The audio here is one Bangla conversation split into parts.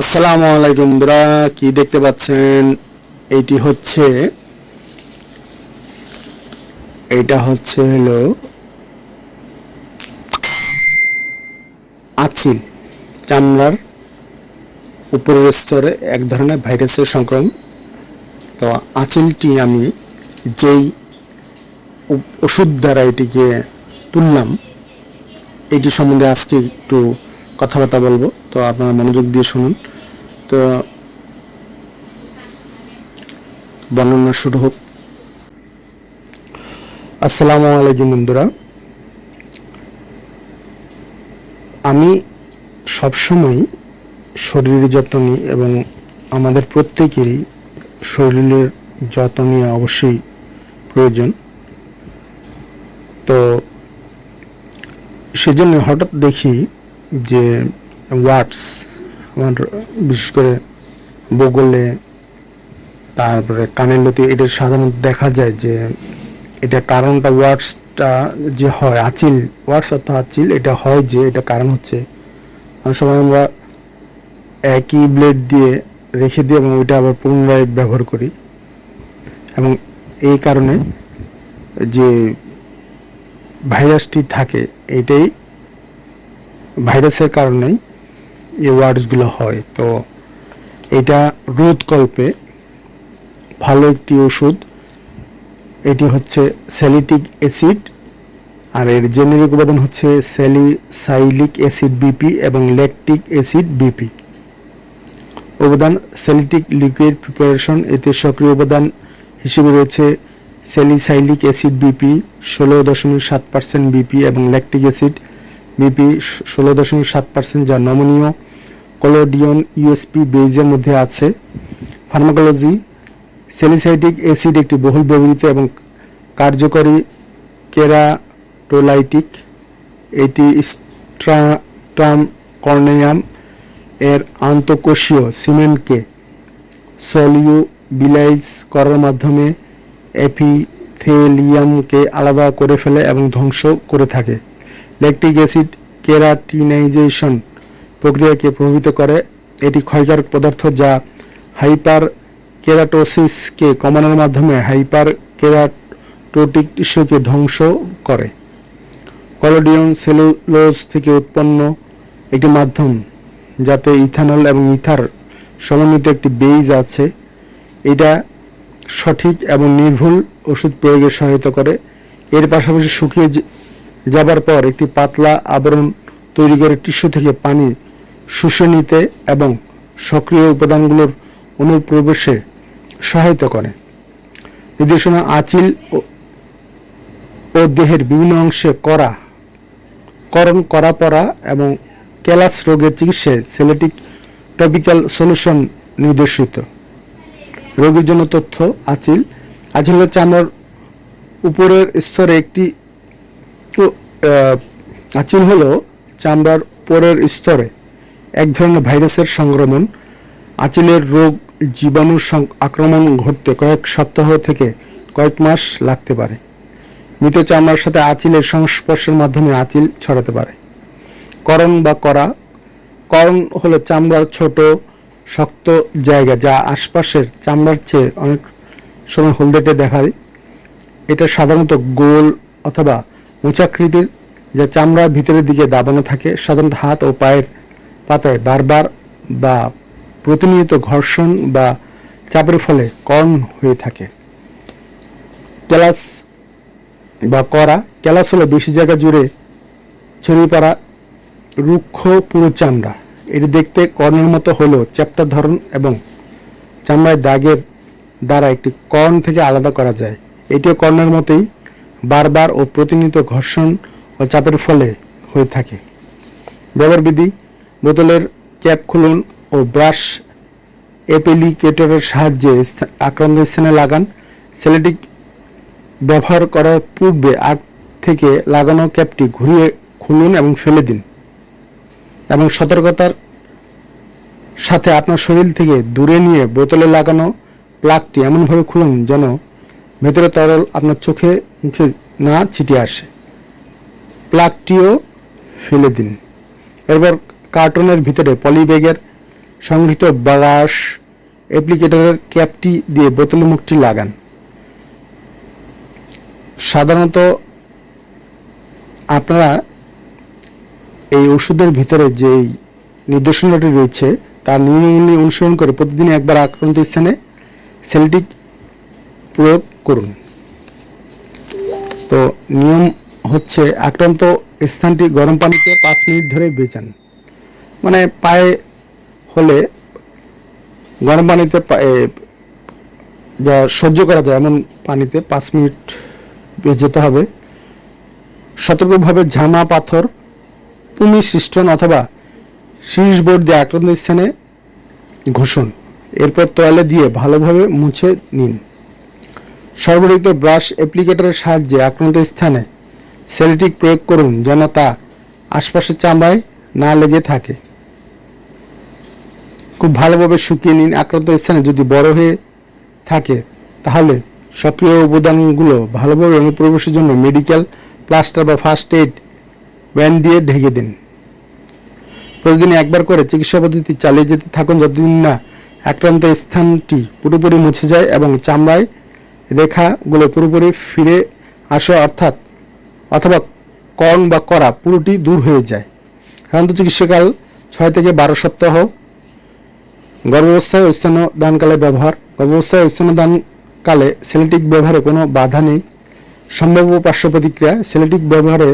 আসসালামু আলাইকুম বন্ধুরা, কি দেখতে পাচ্ছেন? এইটি হচ্ছে, এটা হচ্ছে হলো আচিল চামড়ার উপরের স্তরে এক ধরনের ভাইরাসের সংক্রমণ। তো আচিলটি আমি যেই ওষুধ দ্বারা এটিকে তুললাম, এটি সম্বন্ধে আজকে একটু কথাবার্তা বলব। তো আপনারা মনোযোগ দিয়ে শুনুন। তো বর্ণনা শুরু হোক। আসসালামু আলাইকুম বন্ধুরা। আমি সবসময় শরীরের যত্ন নিই এবং আমাদের প্রত্যেকেরই শরীরের যত্ন নিয়ে অবশ্যই প্রয়োজন। তো সেজন্য হঠাৎ দেখি যে ওয়াটস আমার বিশেষ করে বগলে, তারপরে কানের লতি, এটা সাধারণত দেখা যায় যে এটা কারণটা ওয়াটসটা যে হয়, আচিল ওয়াটস অর্থাৎ আচিল, এটা হয় যে এটা কারণ হচ্ছে। অনেক সময় আমরা একই ব্লেড দিয়ে রেখে দিই এবং ওইটা আবার পুনরায় ব্যবহার করি। এবং এই কারণে যে ভাইরাসটি থাকে, এটাই ভাইরাসের কারণেই এই ওয়ার্ডসগুলো হয়। তো এটা রোধকল্পে ভালো একটি ওষুধ। এটি হচ্ছে স্যালিটিক অ্যাসিড আর এর জেনেরিক উপাদান হচ্ছে স্যালিসাইলিক অ্যাসিড বিপি এবং ল্যাকটিক অ্যাসিড বিপি। উপাদান স্যালিটিক লিকুইড প্রিপারেশন, এতে সক্রিয় উপাদান হিসেবে রয়েছে স্যালিসাইলিক অ্যাসিড বিপি, ষোলো দশমিক সাত পার্সেন্ট বিপি এবং ল্যাকটিক অ্যাসিড। বিপি ষোলো দশমিক সাত পার্সেন্ট যা নমনীয়। কলোডিয়ন ইউএসপি বেজের মধ্যে আছে। ফার্মাকোলজি সেলিসাইটিক অ্যাসিড একটি বহুল ব্যবহৃত এবং কার্যকরী কেরাটোলাইটিক। এটি স্ট্রাম কর্নেয়াম এর আন্তঃকোষীয় সিমেন্টকে সলিউবিলাইজ করার মাধ্যমে এপিথেলিয়ামকে আলাদা করে ফেলে এবং ধ্বংস করে থাকে। ল্যাকটিক অ্যাসিড কেরাটিনাইজেশন প্রক্রিয়াকে প্রভাবিত করে। এটি ক্ষয়কারক পদার্থ যা হাইপার কেরাটোসিসকে কমানোর মাধ্যমে হাইপার কেরাটোটিক টিস্যুকে ধ্বংস করে। কলোডিয়াম সেলুলোজ থেকে উৎপন্ন একটি মাধ্যম যাতে ইথানল এবং ইথার সমন্বিত একটি বেইজ আছে। এটা সঠিক এবং নির্ভুল ওষুধ প্রয়োগে সহায়তা করে। এর পাশাপাশি শুকিয়ে যাবার পর একটি পাতলা আবরণ তৈরি করে টিস্যু থেকে পানি শুষে নিতে এবং সক্রিয় উপাদানগুলোর অনুপ্রবেশে সহায়তা করে। নির্দেশনা আচিল ও- দেহের বিভিন্ন অংশে করা, করণ করা পড়া এবং ক্যালাস রোগের চিকিৎসায় সেলেটিক টপিক্যাল সলিউশন নির্দেশিত। রোগীর জন্য তথ্য, আচিল আচিল হচ্ছে চামড়ার উপরের স্তরে একটি আহ, আচিল হলো চামড়ার পরের স্তরে। এক ধরনের ভাইরাসের সংক্রমণ। আচিলের রোগ জীবাণু আক্রমণ ঘটতে কয়েক সপ্তাহ থেকে কয়েক মাস লাগতে পারে। মৃত চামড়ার সাথে আচিলের সংস্পর্শের মাধ্যমে আচিল ছড়াতে পারে। করণ বা করা। করণ হলো চামড়ার ছোট শক্ত জায়গা যা আশপাশের চামড়ার চেয়ে অনেক সময় হলদেটে দেখায়। এটা সাধারণত গোল অথবা উঁচাকৃতির যা চামড়ার ভিতরের দিকে দাবানো থাকে, সাধারণত হাত ও পায়ের পাতায় বারবার বা প্রতিনিয়ত ঘর্ষণ বা চাপের ফলে কর্ণ হয়ে থাকে। ক্যালাস বা করা, ক্যালাস হলো বেশি জায়গা জুড়ে ছড়িয়ে পড়া রুক্ষ পুরো চামড়া। এটি দেখতে কর্ণের মতো হলেও চ্যাপ্টার ধরন এবং চামড়ায় দাগের দ্বারা একটি কর্ণ থেকে আলাদা করা যায়। এটিও কর্ণের মতোই বারবার ও প্রতিনিয়ত ঘর্ষণ ও চাপের ফলে হয়ে থাকে। ব্যবহার বিধি বোতলের ক্যাপ খুলুন ও ব্রাশ অ্যাপ্লিকেটরের সাহায্যে আক্রান্ত স্থানে লাগান। সেলেটিক ব্যবহার করার পূর্বে আগ থেকে লাগানো ক্যাপটি ঘুরিয়ে খুলুন এবং ফেলে দিন এবং সতর্কতার সাথে আপনার শরীর থেকে দূরে নিয়ে বোতলে লাগানো প্লাগটি এমনভাবে খুলুন যেন ভেতরে তরল আপনার চোখে, মুখে না ছিটে আসে। প্লাগটিও ফেলে দিন। এরপর কার্টনের ভিতরে পলি ব্যাগের সংগৃহীত ব্রাশ, অ্যাপ্লিকেটরের ক্যাপটি দিয়ে বোতলের মুখটি লাগান। সাধারণত আপনারা এই ওষুধের ভিতরে যেই নির্দেশনাটি রয়েছে তার নিয়মাবলী অনুসরণ করে প্রতিদিন একবার আক্রান্ত স্থানে সেলটিক প্রয়োগ করুন। তো নিয়ম হচ্ছে আক্রান্ত স্থানটি গরম পানিতে পাঁচ মিনিট ধরে বেচান। মানে পায়ে হলে গরম পানিতে যা সহ্য করা যায়, এমন পানিতে পাঁচ মিনিট যেতে হবে। সতর্কভাবে ঝামা, পাথর, পুমি সিস্টন অথবা শীর্ষ বোর্ড দিয়ে আক্রান্ত স্থানে ঘোষণ এরপর তোয়ালে দিয়ে ভালোভাবে মুছে নিন। সর্বনিম্ন ব্রাশ অ্যাপ্লিকেটরের সাহায্যে আক্রান্ত স্থানে সেলটিক প্রয়োগ করুন যেন তা আশপাশের চামড়ায় না লেগে থাকে। খুব ভালোভাবে শুকিয়ে নিন আক্রান্ত স্থানে। যদি বড় হয়ে থাকে, তাহলে সক্রিয় উপাদানগুলো ভালোভাবে অনুপ্রবেশের জন্য মেডিকেল প্লাস্টার বা ফার্স্ট এইড ব্যান্ড দিয়ে ঢেকে দিন। প্রতিদিন একবার করে চিকিৎসা পদ্ধতি চালিয়ে যেতে থাকুন যতদিন না আক্রান্ত স্থানটি পুরোপুরি মুছে যায় এবং চামড়ায় রেখাগুলো পুরোপুরি ফিরে আসে, অর্থাৎ অথবা কর্ণ বা করা পুরোটি দূর হয়ে যায়। সাধারণত চিকিৎসাকাল ছয় থেকে বারো সপ্তাহ। গর্ভাবস্থায় ও স্তন্যদানকালে ব্যবহার। গর্ভাবস্থায় ও স্তন্যদানকালে সেলেটিক ব্যবহারে কোনো বাধা নেই। সম্ভাব্য পার্শ্ব প্রতিক্রিয়া সেলেটিক ব্যবহারে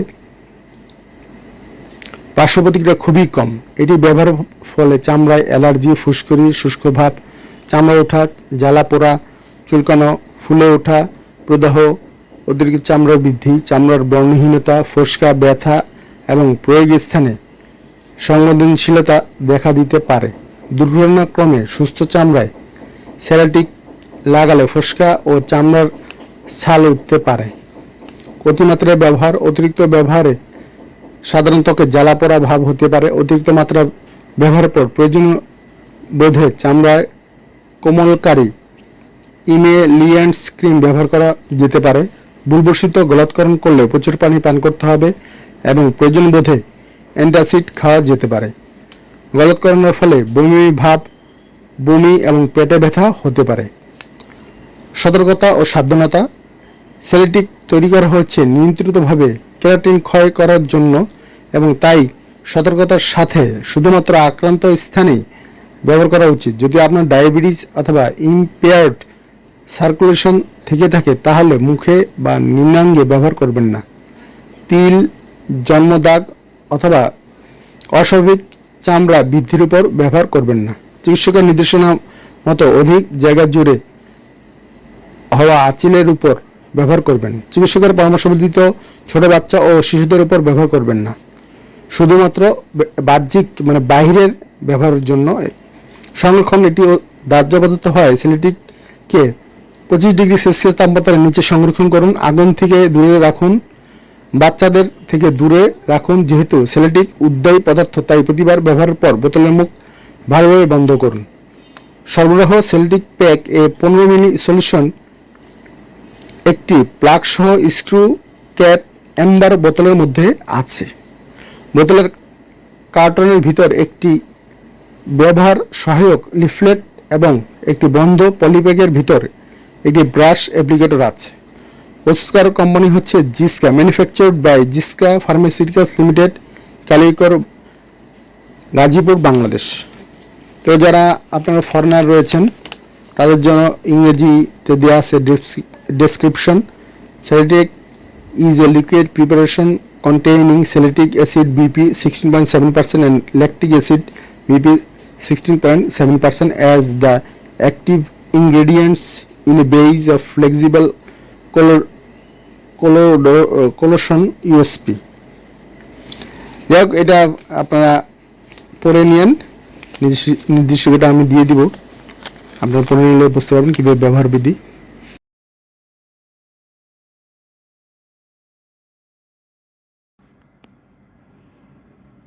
পার্শ্ব প্রতিক্রিয়া খুবই কম। এটি ব্যবহারের ফলে চামড়ায় অ্যালার্জি, ফুসকুড়ি, শুষ্ক ভাব, চামড়া ওঠা জ্বালা পোড়া চুলকানো ফুলে ওঠা, প্রদাহ অতিরিক্ত চামড়া বৃদ্ধি, চামড়ার বর্ণহীনতা, ফোসকা, ব্যথা এবং প্রয়োগ স্থানে সংবেদনশীলতা দেখা দিতে পারে। দুর্ঘটনাক্রমে সুস্থ চামড়ায় স্যালাটিক লাগালে ফোসকা ও চামড়ার ছাল উঠতে পারে। অতিমাত্রায় ব্যবহার, অতিরিক্ত ব্যবহারে সাধারণ ত্বকে জ্বালা পোড়া ভাব হতে পারে। অতিরিক্ত মাত্রা ব্যবহারের পর প্রয়োজনীয় বোধে চামড়ায় কোমলকারী ইমেলিয়ান্টস ক্রিম ব্যবহার করা যেতে পারে। বুলবসিত গলাৎকরণ করলে প্রচুর পানি পান করতে হবে এবং প্রয়োজন বোধে অ্যান্টাসিড খাওয়া যেতে পারে। গলাৎকরণের ফলে বমি, ভাব, বমি এবং পেটে ব্যথা হতে পারে। সতর্কতা ও সাবধানতা। সেলেটিক তৈরি করা হচ্ছে নিয়ন্ত্রিতভাবে কেরাটিন ক্ষয় করার জন্য এবং তাই সতর্কতার সাথে শুধুমাত্র আক্রান্ত স্থানেই ব্যবহার করা উচিত। যদি আপনার ডায়াবেটিস অথবা ইম্পেয়ার্ড সার্কুলেশন থেকে থাকে, তাহলে মুখে বা নিম্নাঙ্গে ব্যবহার করবেন না। তিল, জন্মদাগ অথবা অস্বাভাবিক চামড়া বৃদ্ধির উপর ব্যবহার করবেন না। চিকিৎসকের নির্দেশনা মতো অধিক জায়গা জুড়ে হওয়া আঁচিলের উপর ব্যবহার করবেন। চিকিৎসকের পরামর্শ ব্যতীত ছোট বাচ্চা ও শিশুদের উপর ব্যবহার করবেন না। শুধুমাত্র বাহ্যিক মানে বাহিরের ব্যবহারের জন্য। সংরক্ষণ এটি দাহ্য পদার্থ হয় সেলেটিককে পঁচিশ ডিগ্রি সেলসিয়াস তাপমাত্রার নিচে সংরক্ষণ করুন, আগুন থেকে দূরে রাখুন, বাচ্চাদের থেকে দূরে রাখুন, যেহেতু সেলেটিক উদ্দায়ী পদার্থ, তাই প্রতিবার ব্যবহারের পর বোতলের মুখ ভালোভাবে বন্ধ করুন। সরবরাহ সেলটিক প্যাক এ পনেরো মিলি সলিউশন একটি প্লাগ সহ স্ক্রু ক্যাপ অ্যাম্বার বোতলের মধ্যে আছে। বোতলের কার্টনের ভিতর একটি ব্যবহার সহায়ক লিফলেট এবং একটি বন্ধ পলিব্যাগের ভিতর একটি ব্রাশ অ্যাপ্লিকেটর আছে, প্রস্তুতকারক কোম্পানি হচ্ছে Ziska manufactured by Ziska pharmaceuticals limited Kaliakair, Gazipur, Bangladesh. তো যারা আপনারা ফরেনার রয়েছেন, তাদের জন্য ইংরেজিতে দেওয়া আছে description Salitic is a liquid preparation containing salicylic acid BP 16.7% and lactic acid BP 16.7% as the active ingredients in a base of flexible color, color- collosion USP যাই এটা আপনারা পড়ে নির্দিষ্ট- নির্দিষ্টটা আমি দিয়ে দিব। আপনারা পড়ে নিলে বুঝতে পারবেন কীভাবে ব্যবহার বিধি।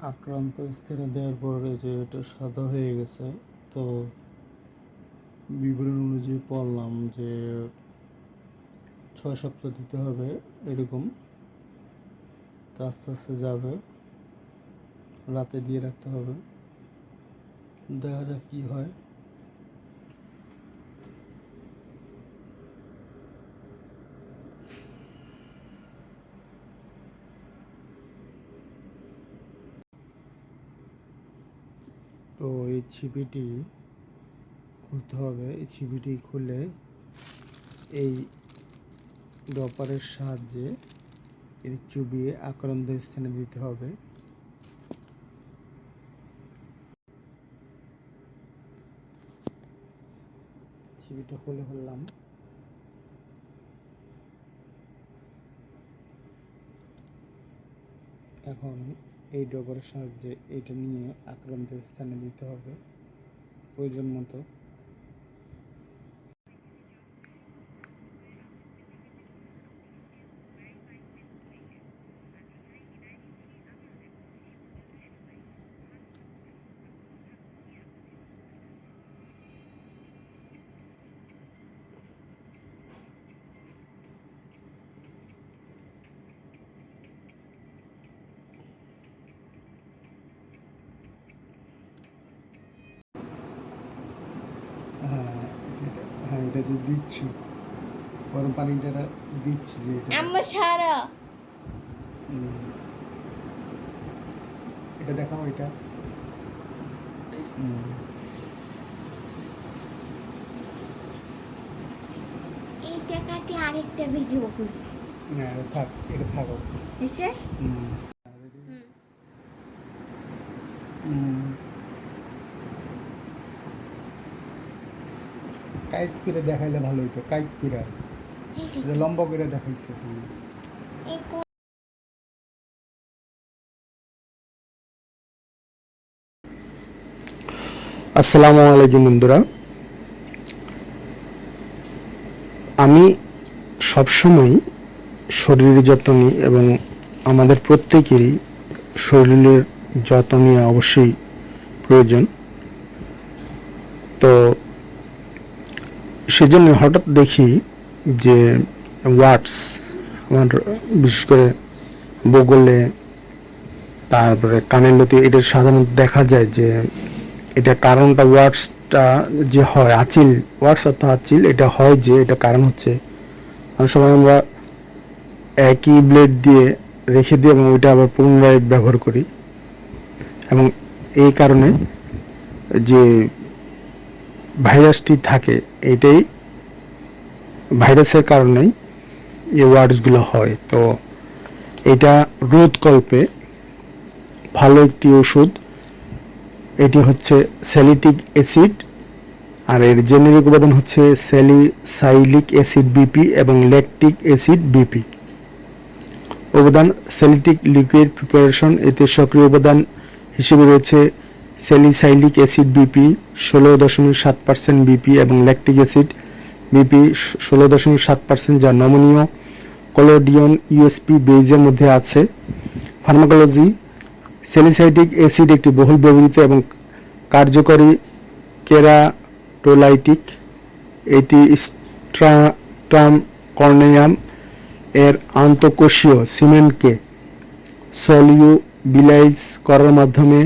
আক্রান্ত স্থানে দেওয়ার পরে যে এটা সাদা হয়ে গেছে, তো বিবরণ অনুযায়ী পড়লাম যে ছয় সপ্তাহ দিতে হবে এরকম। তো আস্তে আস্তে যাবে। রাতে দিয়ে রাখতে হবে। দেখা যাক কি হয়। তো এই ছিপিটি খুলতে হবে। এই ছিপিটি খুলে এই ডপারের সাহায্যে এর চুবিয়ে আক্রান্ত স্থানে দিতে হবে। ছিপিটা খুলে ফেললাম। এখন এই ডবরের সাহায্যে এটা নিয়ে আক্রান্ত স্থানে দিতে হবে। প্রয়োজন মতো হ্যাঁ এটা- যে দিচ্ছি। গরম পানিটা দিচ্ছি যে এটা। আম্মা সারা। এটা দেখাও এটা। এইটা কাটি আরেকটা ভিডিও করি না এটা থাক এটা থাকো। হুম। কাইট করে দেখাইলে ভালো হইতো, কাইট করে। লম্বা করে দেখাইছে। আসসালামু আলাইকুম বন্ধুরা। আমি সবসময় শরীরের যত্ন নিই এবং আমাদের প্রত্যেকেরই শরীরের যত্ন নেওয়া অবশ্যই প্রয়োজন। তো সেজন্য হঠাৎ দেখি যে ওয়াটস আমার বিশেষ করে বগলে, তারপরে কানের লতি, এটা সাধারণত দেখা যায় যে এটা কারণটা ওয়ার্ডসটা যে হয়, আচিল ওয়ার্ডস অর্থ আচিল, এটা হয় যে এটা কারণ হচ্ছে অনেক সময় আমরা একই ব্লেড দিয়ে রেখে দিই এবং ওইটা আবার পুনরায় ব্যবহার করি এবং এই কারণে যে ভাইরাসটি থাকে, এটাই ভাইরাসের কারণেই এই ওয়ার্ডসগুলো হয়। তো এটা রোধকল্পে ভালো একটি ওষুধ, এটি হচ্ছে স্যালিটিক অ্যাসিড, আর এর জেনেরিক উপাদান হচ্ছে স্যালিসাইলিক অ্যাসিড বিপি এবং ল্যাকটিক অ্যাসিড বিপি। উপাদান স্যালিটিক লিকুইড প্রিপারেশন, এতে সক্রিয় উপাদান হিসেবে রয়েছে স্যালিসাইলিক অ্যাসিড বিপি ষোলো দশমিক সাত পার্সেন্ট বিপি এবং ল্যাকটিক অ্যাসিড বিপি ষোলো দশমিক সাত পার্সেন্ট, যা নমনীয় কলোডিয়ন ইউএসপি বেইজের মধ্যে আছে। ফার্মাকোলজি স্যালিসাইটিক অ্যাসিড একটি বহুল ব্যবহৃত এবং কার্যকরী কেরাটোলাইটিক। এটি স্ট্রাম কর্নেয়াম এর আন্তঃকোষীয় সিমেন্টকে সলিউবিলাইজ করার মাধ্যমে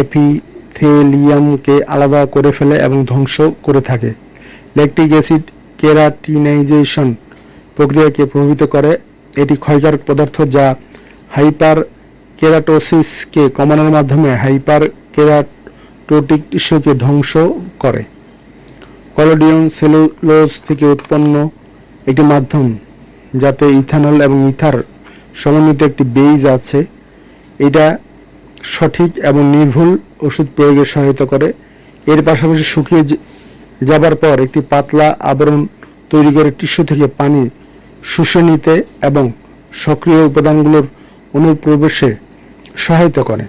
এপিথেলিয়ামকে আলাদা করে ফেলে এবং ধ্বংস করে থাকে। ল্যাকটিক অ্যাসিড কেরাটিনাইজেশন প্রক্রিয়াকে প্রভাবিত করে। এটি ক্ষয়কারক পদার্থ যা হাইপার কেরাটোসিসকে কমানোর মাধ্যমে হাইপার কেরাটোটিক টিস্যুকে ধ্বংস করে। কলোডিয়াম সেলুলোজ থেকে উৎপন্ন একটি মাধ্যম যাতে ইথানল এবং ইথার সমন্বিত একটি বেইজ আছে। এটা সঠিক এবং নির্ভুল ওষুধ প্রয়োগে সহায়তা করে। এর পাশাপাশি শুকিয়ে যাবার পর একটি পাতলা আবরণ তৈরি করে টিস্যু থেকে পানি শুষে নিতে এবং সক্রিয় উপাদানগুলোর অনুপ্রবেশে সহায়তা করে।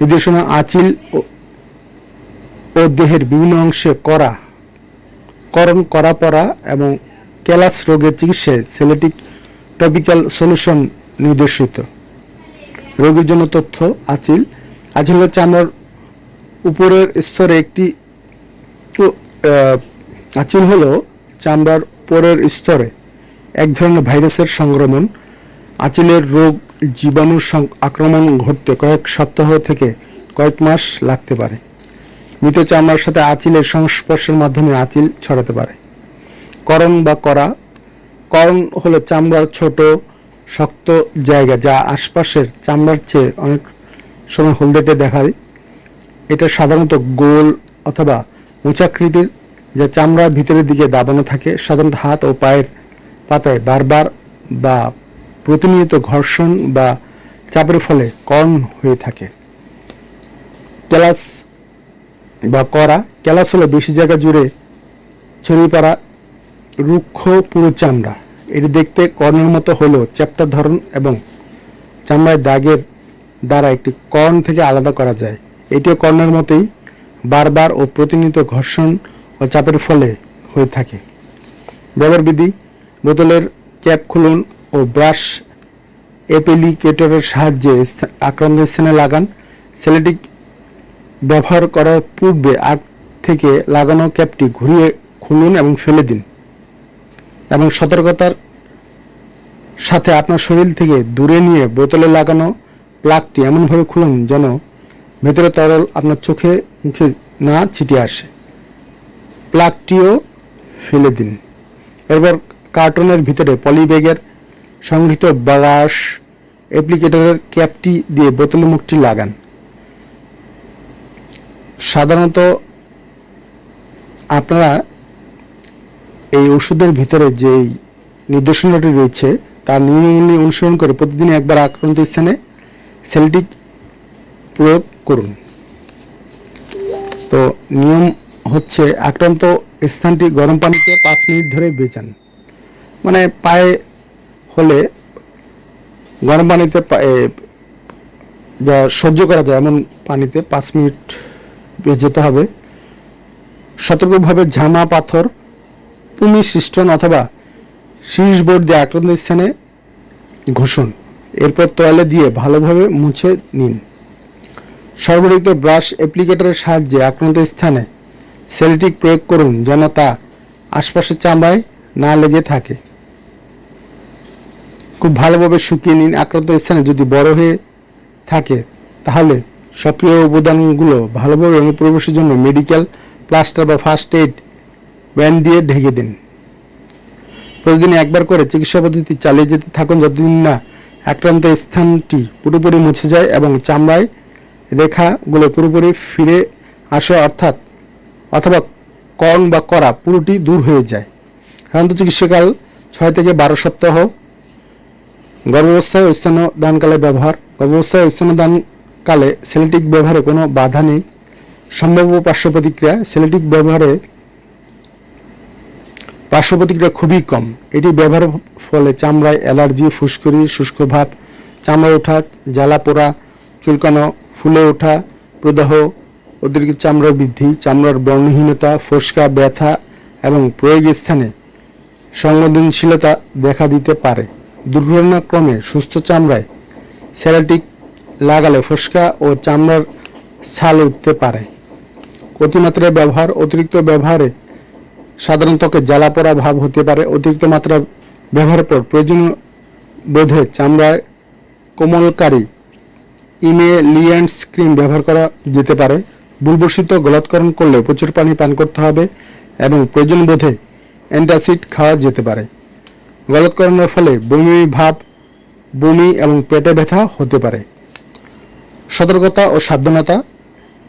নির্দেশনা আচিল ও- দেহের বিভিন্ন অংশে করা করণ করা পড়া এবং ক্যালাস রোগের চিকিৎসায় সেলেটিক টপিক্যাল সলিউশন নির্দেশিত। রোগীর জন্য তথ্য আচিল। আচিল হচ্ছে আমার উপরের স্তরে একটি আচিল হলো চামড়ার পরের স্তরে এক ধরনের ভাইরাসের সংক্রমণ। আচিলের রোগ জীবাণুর সং- আক্রমণ ঘটতে কয়েক সপ্তাহ থেকে কয়েক মাস লাগতে পারে। মৃত চামড়ার সাথে আঁচিলের সংস্পর্শের মাধ্যমে আঁচিল ছড়াতে পারে। করণ বা করা, করণ হলো চামড়ার ছোট শক্ত জায়গা, যা আশপাশের চামড়ার চেয়ে অনেক সময় হলদেটে দেখায় এটা সাধারণত গোল অথবা উঁচাকৃতির যা চামড়ার ভিতরের দিকে দাবানো থাকে। সাধারণত হাত ও পায়ের পাতায় বারবার বা প্রতিনিয়ত ঘর্ষণ বা চাপের ফলে কর্ন হয়ে থাকে। ক্যালাস বা করা, ক্যালাস হলো বেশি জায়গা জুড়ে ছড়িয়ে পড়া রুক্ষ পুরো চামড়া। এটি দেখতে কর্নের মতো হলেও চ্যাপ্টার ধরন এবং চামড়ায় দাগের দ্বারা একটি কর্ন থেকে আলাদা করা যায়। এটিও কর্নের মতোই বারবার ও প্রতিনিয়ত ঘর্ষণ ও চাপের ফলে হয়ে থাকে। ব্যবহার বিধি বোতলের ক্যাপ খুলুন ও ব্রাশ অ্যাপ্লিকেটরের সাহায্যে আক্রান্ত স্থানে লাগান। সেলেটিক ব্যবহার করার পূর্বে আগ থেকে লাগানো ক্যাপটি ঘুরিয়ে খুলুন এবং ফেলে দিন। এবং সতর্কতার সাথে আপনার শরীর থেকে দূরে নিয়ে বোতলে লাগানো প্লাগটি এমনভাবে খুলুন যেন ভেতরে তরল আপনার চোখে, মুখে না ছিটে আসে। প্লাগটিও ফেলে দিন। এরপর কার্টনের ভিতরে পলিব্যাগের সংগৃহীত ব্রাশ অ্যাপ্লিকেটরের ক্যাপটি দিয়ে বোতলের মুখটি লাগান। সাধারণত আপনারা এই ওষুধের ভিতরে যেই নির্দেশনাটি রয়েছে তার নিয়মাবলী অনুসরণ করে প্রতিদিন একবার আক্রান্ত স্থানে সেলটিক প্রয়োগ করুন। তো নিয়ম হচ্ছে আক্রান্ত স্থানটি গরম পানিতে পাঁচ মিনিট ধরে বেচান মানে পায়ে হলে গরম পানিতে যা সহ্য করা যায়, এমন পানিতে পাঁচ মিনিট যেতে হবে। সতর্কভাবে ঝামা পাথর পুমি সিস্টন অথবা শীর্ষ বোর্ড দিয়ে আক্রান্ত স্থানে ঘষুন। এরপর তোয়ালে দিয়ে ভালোভাবে মুছে নিন। সর্বনিম্ন ব্রাশ অ্যাপ্লিকেটরের সাহায্যে আক্রান্ত স্থানে সেলটিক প্রয়োগ করুন যেন তা আশপাশের চামড়ায় না লেগে থাকে। খুব ভালোভাবে শুকিয়ে নিন আক্রান্ত স্থানে। যদি বড় হয়ে থাকে, তাহলে সক্রিয় উপাদানগুলো ভালোভাবে অনুপ্রবেশের জন্য মেডিকেল প্লাস্টার বা ফার্স্ট এইড ব্যান্ড দিয়ে ঢেকে দিন। প্রতিদিন একবার করে চিকিৎসা পদ্ধতি চালিয়ে যেতে থাকুন যতদিন না আক্রান্ত স্থানটি পুরোপুরি মুছে যায় এবং চামড়ায় রেখাগুলো পুরোপুরি ফিরে আসে, অর্থাৎ অথবা কর্ন বা করা পুরোটি দূর হয়ে যায়। সাধারণত চিকিৎসাকাল ছয় থেকে বারো সপ্তাহ। গর্ভাবস্থায় স্তন্যদানকালে ব্যবহার। গর্ভাবস্থায় স্তন্যদানকালে সেলেটিক ব্যবহারে কোনো বাধা নেই। সম্ভাব্য পার্শ্ব প্রতিক্রিয়া, সেলেটিক ব্যবহারে পার্শ্ব প্রতিক্রিয়া খুবই কম। এটি ব্যবহারের ফলে চামড়ায় অ্যালার্জি, ফুসকুড়ি, শুষ্ক ভাব, চামড়া ওঠা, জ্বালা পোড়া, চুলকানো, ফুলে ওঠা, প্রদাহ, অতিরিক্ত চামড়ার বৃদ্ধি, চামড়ার বর্ণহীনতা, ফোসকা, ব্যথা এবং প্রয়োগের স্থানে সংবেদনশীলতা দেখা দিতে পারে। দুর্ঘটনাক্রমে সুস্থ চামড়ায় স্যালাটিক লাগালে ফোসকা ও চামড়ার ছাল উঠতে পারে। অতিমাত্রায় ব্যবহার, অতিরিক্ত ব্যবহারে সাধারণ ত্বকে জ্বালা পোড়া ভাব হতে পারে, অতিরিক্ত মাত্রা ব্যবহারের পর প্রয়োজনীয় বোধে চামড়ায় কোমলকারী ইমেলিয়েন্টস ক্রিম ব্যবহার করা যেতে পারে। বুলবর্ষিত গলাৎকরণ করলে প্রচুর পানি পান করতে হবে এবং প্রয়োজন বোধে অ্যান্টাসিড খাওয়া যেতে পারে। গলাৎকরণের ফলে বমি ভাব, বমি এবং পেটে ব্যথা হতে পারে। সতর্কতা ও সাবধানতা।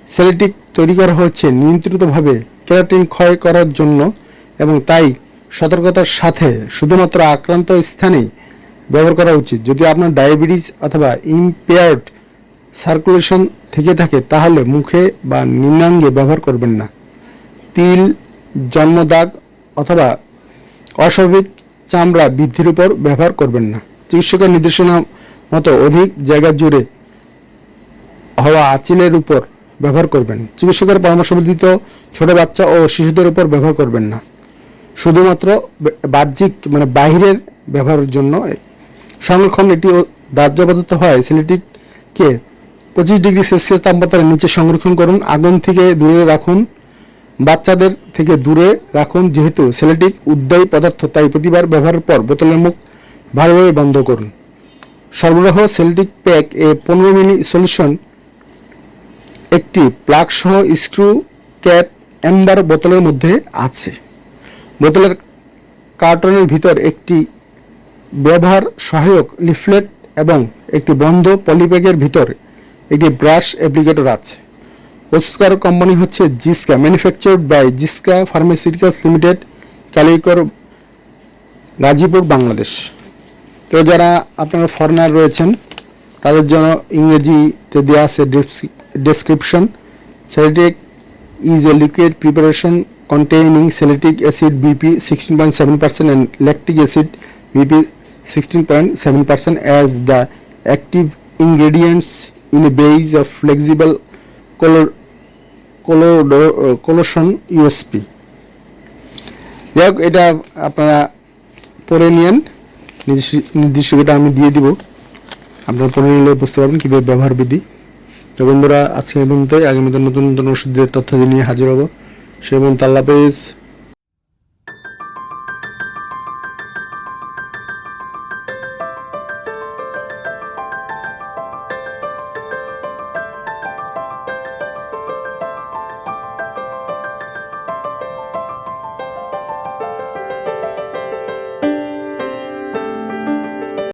সেলেটিক তৈরি করা হচ্ছে নিয়ন্ত্রিতভাবে কেরাটিন ক্ষয় করার জন্য এবং তাই সতর্কতার সাথে শুধুমাত্র আক্রান্ত স্থানেই ব্যবহার করা উচিত। যদি আপনার ডায়াবেটিস অথবা ইম্পেয়ার্ড সার্কুলেশন থেকে থাকে, তাহলে মুখে বা নিম্নাঙ্গে ব্যবহার করবেন না। তিল, জন্মদাগ অথবা অস্বাভাবিক চামড়া বৃদ্ধির উপর ব্যবহার করবেন না। চিকিৎসকের নির্দেশনা মতো অধিক জায়গা জুড়ে হওয়া আঁচিলের উপর ব্যবহার করবেন। চিকিৎসকের পরামর্শ ব্যতীত ছোট বাচ্চা ও শিশুদের উপর ব্যবহার করবেন না। শুধুমাত্র বাহ্যিক মানে বাহিরের ব্যবহারের জন্য সংরক্ষণ এটি দাহ্য পদার্থ হয়। সিলিটিককে পঁচিশ ডিগ্রি সেলসিয়াস তাপমাত্রার নিচে সংরক্ষণ করুন। আগুন থেকে দূরে রাখুন। বাচ্চাদের থেকে দূরে রাখুন। যেহেতু সেলেটিক উদ্দায়ী পদার্থ, তাই প্রতিবার ব্যবহারের পর বোতলের মুখ ভালোভাবে বন্ধ করুন। সরবরাহ সেলটিক প্যাক এ পনেরো মিলি সলিউশন একটি প্লাগ সহ স্ক্রু ক্যাপ অ্যাম্বার বোতলের মধ্যে আছে। বোতলের কার্টনের ভিতর একটি ব্যবহার সহায়ক লিফলেট এবং একটি বন্ধ পলিব্যাগের ভিতর একটি ব্রাশ অ্যাপ্লিকেটর আছে। প্রস্তুতকার কোম্পানি হচ্ছে Ziska, manufactured by Ziska pharmaceuticals limited, Kaliakair, Gazipur, Bangladesh. তো যারা আপনারা ফরেনার রয়েছেন, তাদের জন্য ইংরেজিতে দেওয়া আছে description Salitic is a liquid preparation containing salicylic acid BP 16.7% and lactic acid BP 16.7% as the active ingredients in a base of flexible color color- collosion USP যাই এটা আপনারা পড়ে নির্দিষ্ট- নির্দিষ্টটা আমি দিয়ে দিব আপনারা পড়ে নিলে বুঝতে পারবেন কীভাবে ব্যবহার বিধি তো বন্ধুরা, আজকে এই পর্যন্তই। আগামীতে নতুন নতুন ওষুধের তথ্য নিয়ে হাজির হব। সে পর্যন্ত আল্লাহ